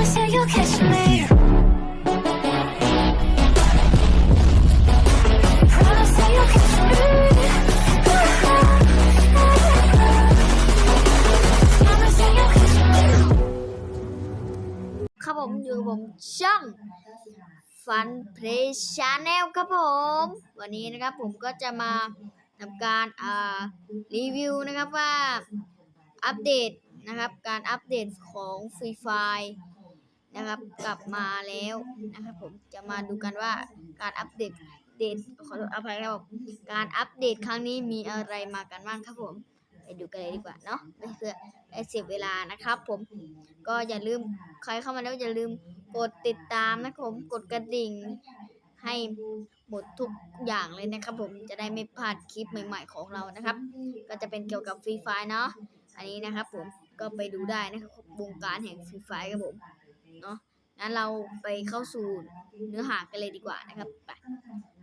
Promise that you'll catch me. Promise that you'll catch me. Promise that you'll catch me. ครับผมอยู่กับผมช่องฟันเพลชาแนลครับผม วันนี้นะครับผมก็จะมาทำการอ่ารีวิวนะครับว่าอัปเดตนะครับการอัปเดตของฟรีไฟ นะครับ กลับมาแล้วนะครับ ผมจะมาดูกันว่าการอัปเดตเดตขอโทษอภัยครับการอัปเดตครั้งนี้มีอะไรมากันบ้างครับผมไปดูกันเลยดีกว่าเนาะไม่เพื่อเสียเวลานะครับ ผมก็อย่าลืมใครเข้ามาแล้วอย่าลืมกดติดตามนะครับผมกดกระดิ่งให้หมดทุกอย่างเลยนะครับ ผมจะได้ไม่พลาดคลิปใหม่ ๆของเรานะครับ ก็จะเป็นเกี่ยวกับฟรีไฟเนาะอันนี้นะครับ ผมก็ไปดูได้นะครับวงการแห่งฟรีไฟครับผม เนาะงั้นเราไปเข้าสู่เนื้อหากันเลยดีกว่านะครับไป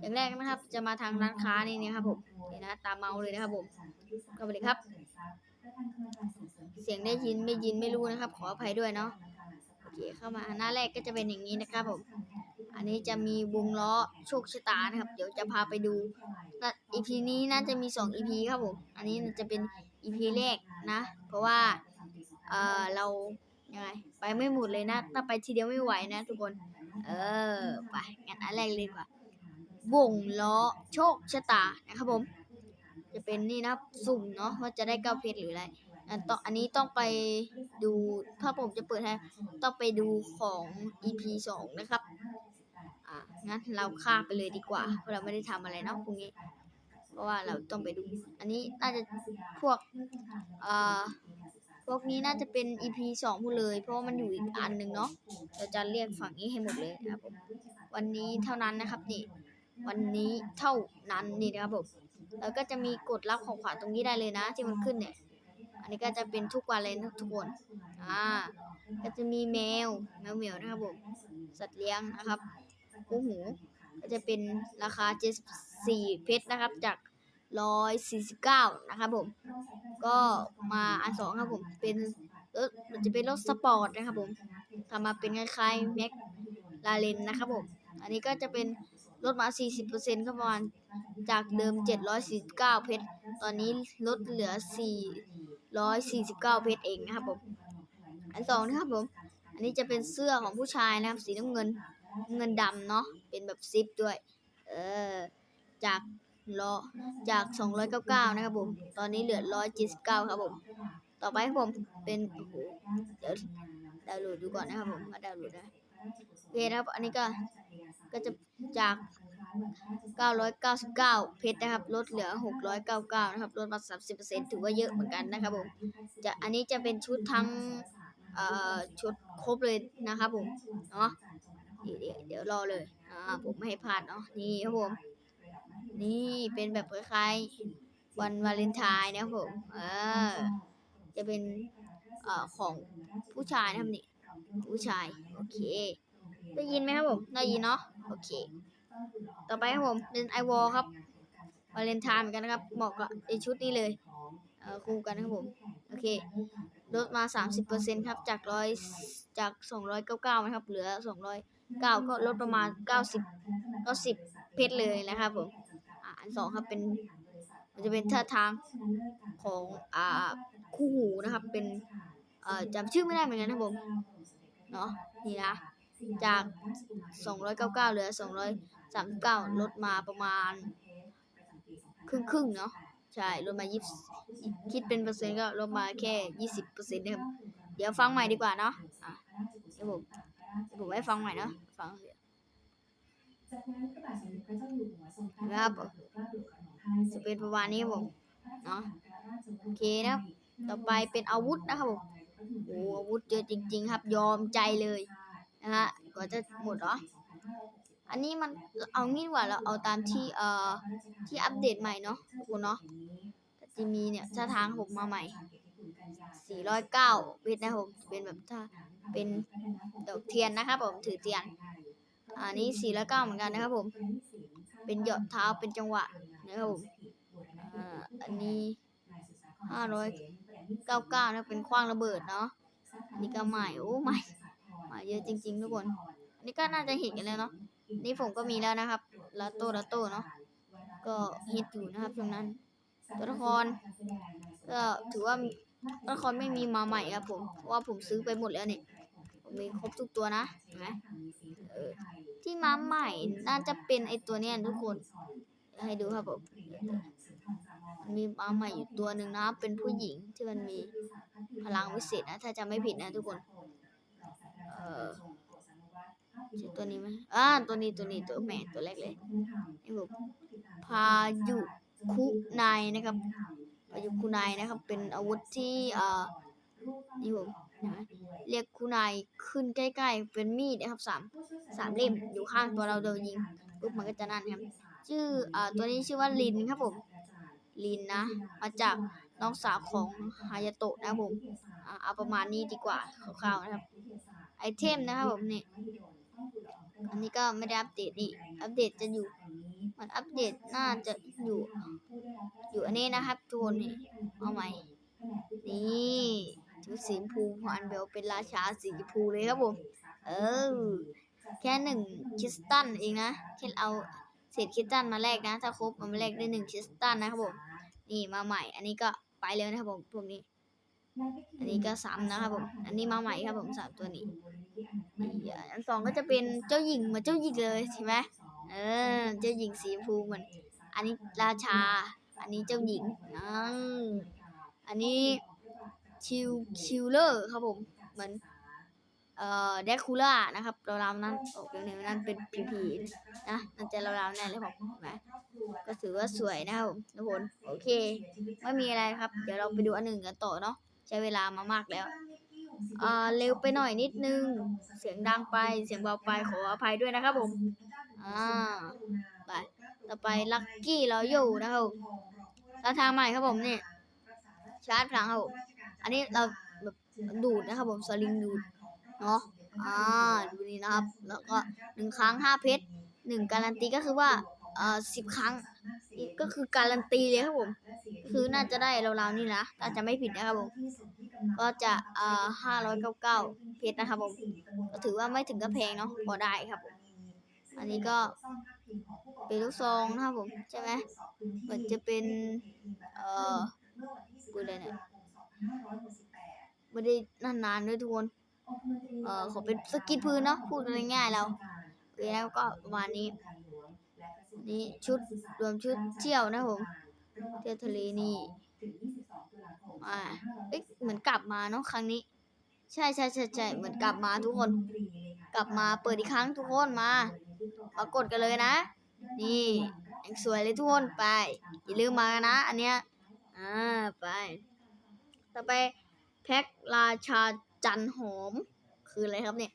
อย่างแรกนะครับ จะมาทางร้านค้านี่นะครับผมนี่นะตามเมาเลยนะครับผมเข้าไปเลยครับ เสียงได้ยินไม่ยินไม่รู้นะครับ ขออภัยด้วยเนาะโอเคเข้ามาหน้าแรกก็จะเป็นอย่างนี้นะครับผมอันนี้จะมีวงล้อโชคชะตานะครับ เดี๋ยวจะพาไปดูนะ EP นี้น่าจะมี2 EP ครับผม อันนี้จะเป็น EP แรกนะ เพราะว่า เออเรา ยังไงไปไม่หมดเลยนะถ้าไปทีเดียวไม่ไหวนะ ทุกคน เออไปงั้นอันแรกเลยดีกว่าวงล้อโชคชะตานะครับผม จะเป็นนี่นะครับสุ่มเนาะว่าจะได้เก้าเพชรหรืออะไรอันต่ออันนี้ต้องไปดูถ้าผมจะเปิดให้ต้องไปดูของ EP สองนะครับอะงั้นเราข้ามไปเลยดีกว่าเพราะเราไม่ได้ทำอะไรเนาะพรุ่งนี้ เพราะว่าเราต้องไปดู อันนี้น่าจะพวกอ่อ พวกนี้น่าจะเป็น EP สองหมดเลย เพราะว่ามันอยู่อีกอันหนึ่งเนาะเราจะเรียกฝั่งนี้ให้หมดเลยนะครับผมวันนี้เท่านั้นนะครับนี่ วันนี้เท่านั้นนี่นะครับผมแล้วก็จะมีกดรับของขวัญตรงนี้ได้เลยนะ ที่มันขึ้นเนี่ย อันนี้ก็จะเป็นทุกวันเลยทุกคนอ่าก็จะมีแมวแมวเหมียวนะครับผมสัตว์เลี้ยงนะครับคูหูก็จะเป็นราคา74เพชรนะครับจาก 149นะครับผม ก็มาอันสองครับผม เป็นรถมันจะเป็นรถสปอร์ตนะครับผมทำมาเป็นคล้ายๆแม็กลาเรนนะครับผม อันนี้ก็จะเป็นลดมา 40%ครับประมาณจากเดิม 749 เพชร ตอนนี้ลดเหลือ 449 เพชรเองนะครับผม อันสองนะครับผม อันนี้จะเป็นเสื้อของผู้ชายนะครับ สีน้ำเงิน เงินดำเนาะ เป็นแบบซิปด้วย เออ จาก ล้อจาก 299 นะครับผม ตอนนี้เหลือ 179 ครับผม ต่อไปครับผมเป็นโอ้โหเดี๋ยวดาวน์โหลดดูก่อนนะครับผมว่าดาวน์โหลดได้โอเคนะครับ อันนี้ก็ก็จะจาก 999 เพชรนะครับ ลดเหลือ 699 นะครับ ลดมา 30%ถือว่าเยอะเหมือนกันนะครับผมจะอันนี้จะเป็นชุดทั้งเอ่อชุดครบเลยนะครับผม เนาะเดี๋ยวเดี๋ยวรอเลย อ่า ผมไม่ให้พลาดเนาะ นี่ครับผม นี่เป็นแบบคล้ายๆวันวาเลนไทน์นะผมเออจะเป็นเอ่อของผู้ชายนะครับนี่ผู้ชาย โอเค ได้ยินไหมครับผม ได้ยินเนาะโอเค ต่อไปครับผมเป็นไอวอลครับวาเลนไทน์เหมือนกันนะครับเหมาะกับไอชุดนี้เลยเออคู่กันนะครับผม โอเคลดมา 30%ครับ จากร้อยจาก 299นะครับ เหลือ 209 ก็ลดประมาณ 90 90 เพชรเลยนะครับผม สองครับเป็นมันจะเป็นท่าทางของอ่าคู่หูนะครับ เป็นอ่อจำชื่อไม่ได้เหมือนกันนะผมเนาะนี่นะจาก 299เหลือ 239 ลดมาประมาณ ครึ่งครึ่งเนาะใช่ ลดมายี่คิดเป็นเปอร์เซ็นต์ก็ลดมาแค่ยี่สิบเปอร์เซ็นต์นะครับเดี๋ยวฟังใหม่ดีกว่าเนาะอะเดี๋ยวผมเดี๋ยวผมให้ฟังใหม่เนาะฟัง จากนั้นพระบาทสมเด็จพระเจ้าอยู่หัวทรงพระครับกล้าโปรดเกล้าโปรดกระหม่อมให้จะเป็นประมาณนี้ผมเนาะโอเคนะต่อไปเป็นอาวุธนะครับผมโอ้อาวุธเยอะจริง ๆ ครับ ยอมใจเลยนะฮะก็จะหมดเหรออันนี้มันเอางี้ดีกว่าเราเอาตามที่เอ่อที่อัปเดตใหม่เนาะทุกคนเนาะจะมีเนี่ยท่าทางผมมาใหม่ 409เวทนะผมเป็นแบบถ้าเป็นดอกเทียนนะครับผมถือเทียน อันนี้409เก้าเหมือนกันนะครับผม เป็นเหยาะเท้าเป็นจังหวะนะครับผมอ่าร้อันนี้599นะเป็นคว้างระเบิดเนาะอันนี้ก็ใหม่โอ้ใหม่ใหม่เยอะจริง ๆ ทุกคนอันนี้ก็น่าจะเห็นกันแล้วเนาะนี่ผมก็มีแล้วนะครับลาโต้ลาโต้เนาะก็ฮิตอยู่นะครับช่วงนั้น ตัวละครก็ถือว่าตัวละครไม่มีมาใหม่ครับผมเพราะว่าผมซื้อไปหมดแล้วเนี่ย มีครบทุกตัวนะเห็นไหมเออที่มาใหม่น่าจะเป็นไอตัวเนี้ยทุกคน ให้ดูครับผมมีมาใหม่อยู่ตัวหนึ่งนะ เป็นผู้หญิงที่มันมีพลังวิเศษนะ ถ้าจำไม่ผิดนะทุกคน เออใช่ตัวนี้ไหมอ่า ตัวนี้ตัวนี้ตัวแม่ตัวแรกเลยนี่ผมพายุคุนายนะครับพายุคุนายนะครับ เป็นอาวุธที่เอ่อนี่ผมเห็นไหม เรียกคุณนายขึ้นใกล้ๆ เป็นมีดนะครับสามสามเล่มอยู่ข้างตัวเราเดินยิงปุ๊บมันก็จะนั่นครับ ชื่ออ่อตัวนี้ชื่อว่าลินครับผมลินนะมาจากน้องสาวของฮายาโตะนะครับผมเอาประมาณนี้ดีกว่าคร่าวๆนะครับ ไอเทมนะครับผมนี่อันนี้ก็ไม่ได้อัปเดตนี่อัปเดตจะอยู่มันอัปเดตน่าจะอยู่ อยู่อันนี้นะครับทุกคนนี่เอาใหม่นี่ ชุดสีชมพูของอันเบลเป็นราชาสีชมพูเลยครับผม เออ แค่หนึ่งคริสตัลเองนะแค่เอาเศษคริสตัลมาแลกนะ ถ้าครบมันมาแลกได้หนึ่งคริสตัลนะครับผม นี่มาใหม่ อันนี้ก็ไปเลยนะครับผมพวกนี้ อันนี้ก็ซ้ำนะครับผม อันนี้มาใหม่ครับผมสามตัวนี้ อันสองก็จะเป็นเจ้าหญิงเหมือนเจ้าหญิงเลยใช่ไหมเออ เจ้าหญิงสีชมพูเหมือน อันนี้ราชา อันนี้เจ้าหญิงอันนี้ คิวคิวเลอร์ครับผม เหมือนเอ่อเดคูล่านะครับราวๆนั้นออกเร็วๆนั้นเป็นผีผีนะมันจะราวๆแน่เลยผมนไหมก็ถือว่าสวยนะครับผมทุกคนโอเค ไม่มีอะไรครับ เดี๋ยวเราไปดูอันหนึ่งกันต่อเนาะใช้เวลามามากแล้วอ่าเร็วไปหน่อยนิดนึง เสียงดังไปเสียงเบาไปขออภัยด้วยนะครับผมอ่าไปต่อไปลัคกี้เราอยู่นะครับผมแล้วทางใหม่ครับผมเนี่ยชาร์จพลังครับผม อันนี้เราแบบดูดนะครับ ผมสลิงดูดเนาะอ่าดูนี่นะครับ แล้วก็หนึ่งครั้งห้าเพชรหนึ่งการันตีก็คือว่าเอ่อสิบครั้งก็คือการันตีเลยครับผม คือน่าจะได้ราวๆนี่นะถ้าจะไม่ผิดนะครับผม ก็จะเอ่อห้าร้อยเก้าเก้าเพชรนะครับผมก็ถือว่าไม่ถึงกับแพงเนาะพอได้ครับผมอันนี้ก็เป็นลูกซองนะครับผม ใช่ไหมเหมือนจะเป็น เอ่อกูเลยเนี่ย ไม่ได้นานๆด้วยทุกคน เอ่อขอเป็นสกินพื้นเนาะพูดกันง่ายๆแล้วโอเคแล้วก็ประมาณนี้ นี่ชุดรวมชุดเที่ยวนะผมเที่ยวทะเลนี่อ่าเอ๊ะเหมือนกลับมาเนาะครั้งนี้ ใช่ใช่ใช่ใช่เหมือนกลับมาทุกคน กลับมาเปิดอีกครั้งทุกคนมา มากดกันเลยนะ นี่ยังสวยเลยทุกคนไปอย่าลืมมากันนะ อันเนี้ยอ่าไป ต่อไปแพ็คราชาจันหอม คืออะไรครับเนี่ย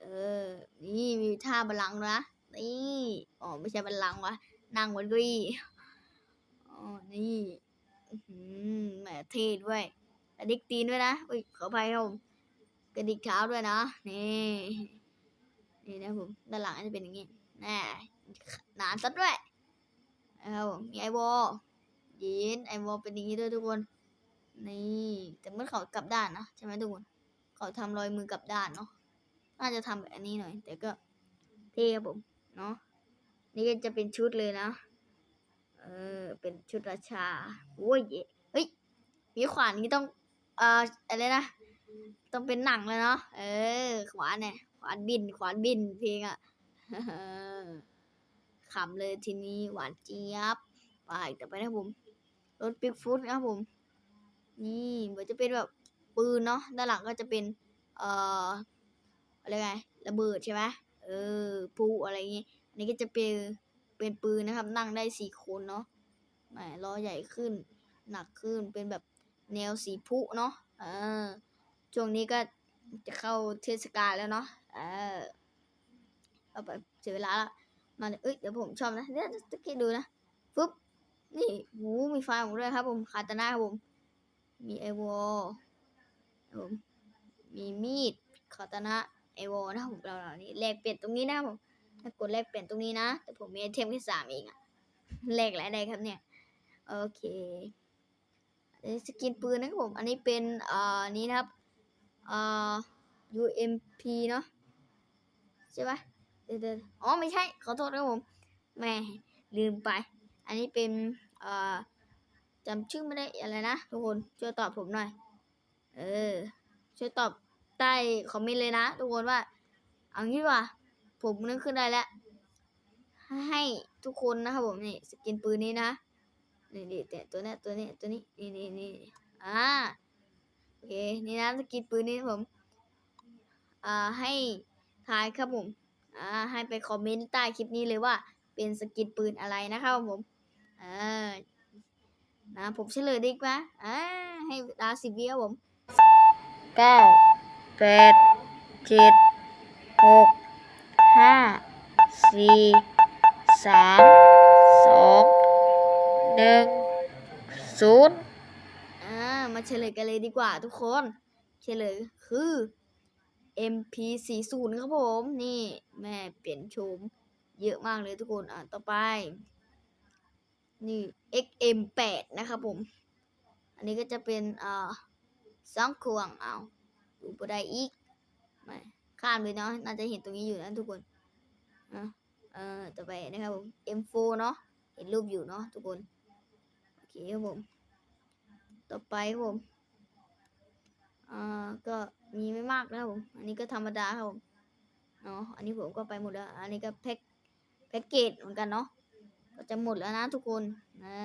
เออ นี่มีท่าบัลลังก์นะ นี่ อ๋อ ไม่ใช่บัลลังก์วะ นั่งบนเก้าอี้อ๋อ นี่อื้อหือแหมเท่ด้วยกระดิกตีนด้วยนะ อุ้ย ขออภัยครับผมกระดิกเท้าด้วยนะ นี่ นี่นะผม ด้านหลังจะเป็นอย่างงี้แน่หนานซะด้วยนะครับผมมีไอวอลยีนไอวอลเป็นอย่างนี้ด้วยทุกคน นี่แต่เมื่อเขากลับด้านนะใช่ไหมทุกคนเขาทำรอยมือกลับด้านเนาะน่าจะทำแบบนี้หน่อย แต่ก็เท่ครับผมเนาะนี่ก็จะเป็นชุดเลยนะเออเป็นชุดราชาโอ้ยเฮ้ยมีขวานนี้ต้องเอ่ออะไรนะต้องเป็นหนังเลยเนาะเออ ขวานเนี่ยขวานบิน ขวานบินเพลงอะขำเลยทีนี้หวานเจี๊ยบไปแต่ไปนะผมรถปิกฟุตนะครับผม นี่เหมือนจะเป็นแบบปืนเนาะด้านหลังก็จะเป็น เอ่ออะไรไงระเบิดใช่ไหมเออพลุอะไรอย่างงี้อันนี้ก็จะเป็นเป็นปืนนะครับ นั่งได้สี่คนเนาะแหมล้อใหญ่ขึ้น หนักขึ้นเป็นแบบแนวสีพลุเนาะเออช่วงนี้ก็จะเข้าเทศกาลแล้วเนาะเออเอาไปเสียเวลาละมาเลยเอ้ยเดี๋ยวผมชอบนะเดี๋ยวจะคิดดูนะปุ๊บนี่หูมีไฟผมด้วยครับผมคาตาน่าครับผม มีไอวอลผมมีมีดคาตานะไอวอลนะผมเราเหล่านี้แลกเปลี่ยนตรงนี้นะผมถ้ากดแลกเปลี่ยนตรงนี้นะ แต่ผมมีไอเทมแค่สามเองอะแลกหลายได้ครับเนี่ย โอเคสกินปืนนะครับผม อันนี้เป็นอ่อนี้นะครับเอ่อ UMP เนาะใช่ปะเดี๋ยวเดี๋ยวอ๋อไม่ใช่ขอโทษครับผมแหม่ลืมไป อันนี้เป็นอ่อ จำชื่อไม่ได้อะไรนะทุกคนช่วยตอบผมหน่อย เออ ช่วยตอบใต้คอมเมนต์เลยนะทุกคนว่า เอางี้ว่า ผมนึกขึ้นได้แล้วให้ทุกคนนะครับผมนี่สกินปืนนี้นะนี่นี่แต่ตัวเนี้ยตัวนี้ตัวนี้นี่นี่นี่อ่าโอเคนี่นะสกินปืนนี้ผมอ่าให้ทายครับผมอ่าให้ไปคอมเมนต์ใต้คลิปนี้เลยว่าเป็นสกินปืนอะไรนะครับผมเออ นะผมเฉลยดีกว่าอ่าให้เวลาสิบวิครับผมเก้าแปดเจ็ดหกห้าสี่สามสองหนึ่งศูนย์อ่ามาเฉลยกันเลยดีกว่าทุกคน เฉลยคือ MP40 ครับผม นี่แม่เปลี่ยนโฉมเยอะมากเลยทุกคน อะ ต่อไป นี่ XM8 นะครับผม อันนี้ก็จะเป็นอ่าสองควงเอาดูบได้อีกไม่ข้ามเลยเนาะน่าจะเห็นตรงนี้อยู่นะทุกคนเอ่อต่อไปนะครับผม M4 เนาะเห็นรูปอยู่เนาะทุกคนโอเคครับผม ต่อไปครับผมอ่าก็มีไม่มากนะครับผม อันนี้ก็ธรรมดาครับผมเนาะอันนี้ผมก็ไปหมดแล้ว อันนี้ก็แพ็คแพ็กเกจเหมือนกันเนาะ ก็จะหมดแล้วนะทุกคนนะ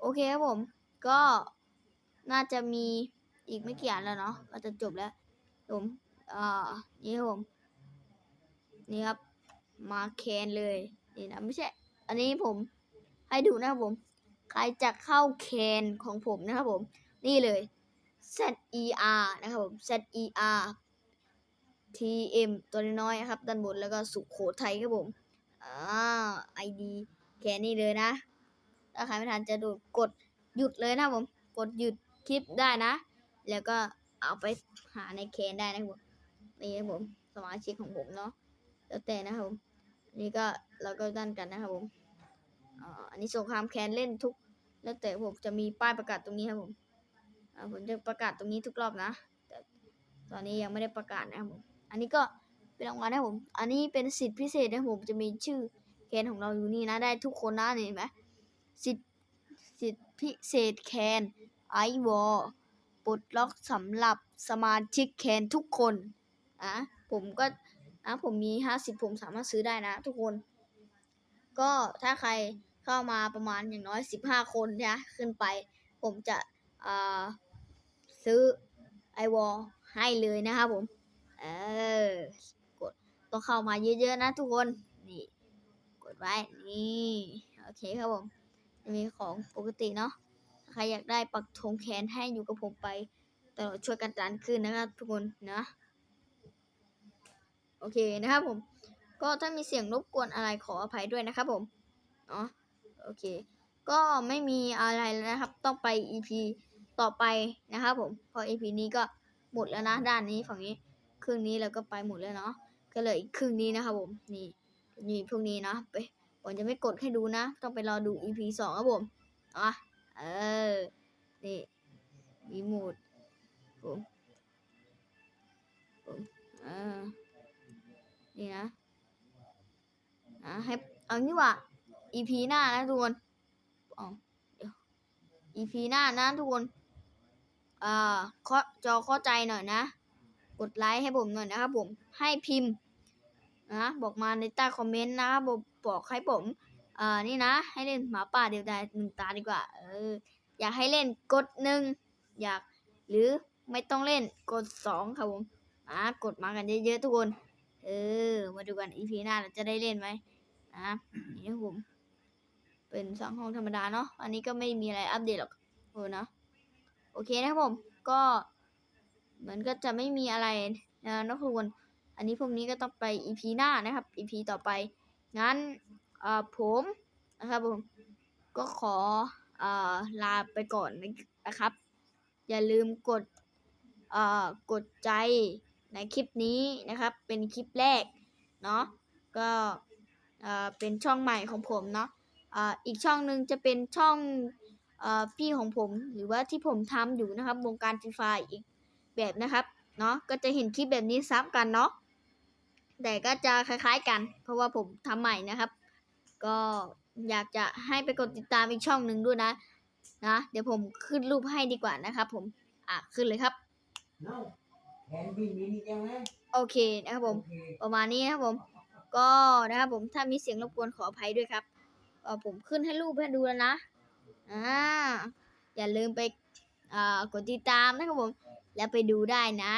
โอเคครับผม ก็น่าจะมีอีกไม่กี่อันแล้วเนาะก็จะจบแล้วผมอ่านี่ครับผม นี่ครับ มาแคนเลยนี่นะไม่ใช่ อันนี้ผมให้ดูนะครับผม ใครจะเข้าแคนของผมนะครับผม นี่เลย Z E R นะครับผม Z E R T M ตัวน้อยๆนะครับ ด้านบนแล้วก็สุขโขทัยครับผมอ่า ID แค่นี้เลยนะ ถ้าใครไม่ทันจะดูกดหยุดเลยนะผม กดหยุดคลิปได้นะ แล้วก็เอาไปหาในแคนได้นะผมนี่ครับผมสมาชิกของผมเนาะแล้วแต่นะครับผมนนี้ก็เราก็ด้านกันนะครับผมอ,อันนี้สงครามแคนเล่นทุก แล้วแต่ผมจะมีป้ายประกาศตรงนี้ครับผมผมจะประกาศตรงนี้ทุกรอบนะ แต่ตอนนี้ยังไม่ได้ประกาศนะครับผม อันนี้ก็เป็นรางวัลนะผม อันนี้เป็นสิทธิพิเศษนะผมจะมีชื่อ นของเราอยู่นี่นะได้ทุกคนนะเห็นไหมสิทธิสิทธิพิเศษแคนไอวอลปลดล็อกสำหรับสมาชิกแคนทุกคนอะผมก็อะผมมีห้าสิบผมสามารถซื้อได้นะ ทุกคน ก็ถ้าใครเข้ามาประมาณอย่างน้อยสิบห้าคนนะขึ้นไป ผมจะอ่าซื้อไอวอลให้เลยนะครับผม เออ กดต้องเข้ามาเยอะๆนะทุกคน ไว้นี่โอเคครับผมจะมีของปกติเนาะใครอยากได้ปักธงแขนให้อยู่กับผมไปตลอดช่วยกันดันขึ้นนะครับทุกคนนะโอเคนะครับผม ก็ถ้ามีเสียงรบกวนอะไรขออภัยด้วยนะครับผมเนาะโอเค ก็ไม่มีอะไรแล้วนะครับ ต้องไป EP ต่อไปนะครับผมเพอ EP นี้ก็หมดแล้วนะด้านนี้ฝั่งนี้ครึ่งนี้เราก็ไปหมดแล้วเนาะก็เลยอีกครึ่งนี้นะครับผมนี่ นี่พวกนี้นะไปผมจะไม่กดให้ดูนะ ต้องไปรอดู EP สองครับผมอะเออ นี่มีโหมดผมผมอ่นี่นะอะให้เอางี้ว่า EP หน้านะทุกคนอ๋อเดี๋ยว EP หน้านะทุกคนอ่าจอเข้าใจหน่อยนะ กดไลค์ให้ผมหน่อยนะครับผม ให้พิมพ์ นะบอกมาในใต้คอมเมนต์นะครับบอกบอกให้ผมอ่านี่นะ ให้เล่นหมาป่าเดียวดายหนึ่งตาดีกว่า เออ อยากให้เล่นกดหนึ่งอยาก หรือไม่ต้องเล่นกดสองครับผมอ่ากดมากันเยอะๆทุกคน เออ มาดูกัน EP หน้าเราจะได้เล่นไหมอะนี่ครับผม เป็นสองห้องธรรมดาเนาะอันนี้ก็ไม่มีอะไรอัปเดตหรอกโอ้เนาะโอเคนะครับผม ก็ เหมือนก็จะไม่มีอะไรนะนะทุกคน อันนี้พวกนี้ก็ต้องไป EP หน้านะครับ EP ต่อไป งั้นผมนะครับผมก็ขออลาไปก่อนนะครับ อย่าลืมกดกดใจในคลิปนี้นะครับ เป็นคลิปแรกเนาะก็เอ่อเป็นช่องใหม่ของผมเนาะอีกช่องหนึ่งจะเป็นช่องเอ่อพี่ของผมหรือว่าที่ผมทำอยู่นะครับวงการฟรีไฟอีกแบบนะครับเนาะก็จะเห็นคลิปแบบนี้ซ้ำกันเนาะ แต่ก็จะคล้ายๆกัน เพราะว่าผมทำใหม่นะครับ ก็อยากจะให้ไปกดติดตามอีกช่องหนึ่งด้วยนะ นะ เดี๋ยวผมขึ้นรูปให้ดีกว่านะครับ ผม อะ ขึ้นเลยครับ No. แทนบินมินิจังเลยโอเคนะครับผมโอเคประมาณนี้นะครับผม ก็นะครับผม ถ้ามีเสียงรบกวนขออภัยด้วยครับเออผมขึ้นให้รูปให้ดูแล้วนะ อ่า อย่าลืมไป อ่ากดติดตามนะครับผม แล้วไปดูได้นะ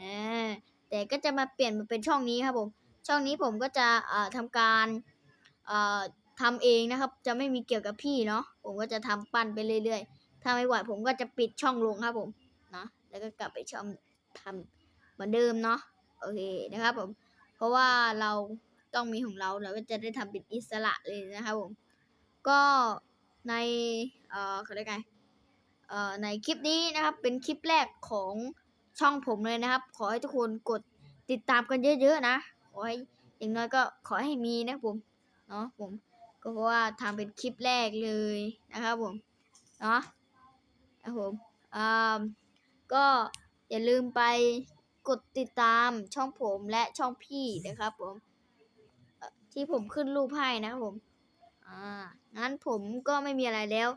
อ่า แต่ก็จะมาเปลี่ยนมาเป็นช่องนี้ครับผม ช่องนี้ผมก็จะอ่าทำการอ่าทำเองนะครับ จะไม่มีเกี่ยวกับพี่เนาะ ผมก็จะทำปั้นไปเรื่อย ๆ ถ้าไม่ไหวผมก็จะปิดช่องลงครับผมนะแล้วก็กลับไปช่องทำเหมือนเดิมเนาะ โอเคนะครับผม เพราะว่าเราต้องมีของเราเราก็จะได้ทำเป็นอิสระเลยนะครับผม ก็ใน เอ่อเขาเรียกไง เอ่อ ในคลิปนี้นะครับ เป็นคลิปแรกของ ช่องผมเลยนะครับ ขอให้ทุกคนกดติดตามกันเยอะๆนะ ขอให้อย่างน้อยก็ขอให้มีนะผม เนาะผม ก็เพราะว่าทำเป็นคลิปแรกเลยนะครับผม เนาะนะผมอ่าก็อย่าลืมไปกดติดตามช่องผมและช่องพี่นะครับผม ที่ผมขึ้นรูปให้นะครับผม อ่า งั้นผมก็ไม่มีอะไรแล้ว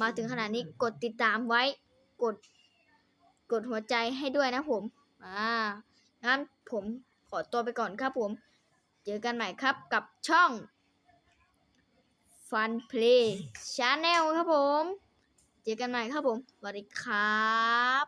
มาถึงขนาดนี้กดติดตามไว้ กด กดหัวใจให้ด้วยนะผมอ่างั้นผมขอตัวไปก่อนครับผม เจอกันใหม่ครับกับช่อง Fun Play Channel ครับผม เจอกันใหม่ครับผมสวัสดีครับ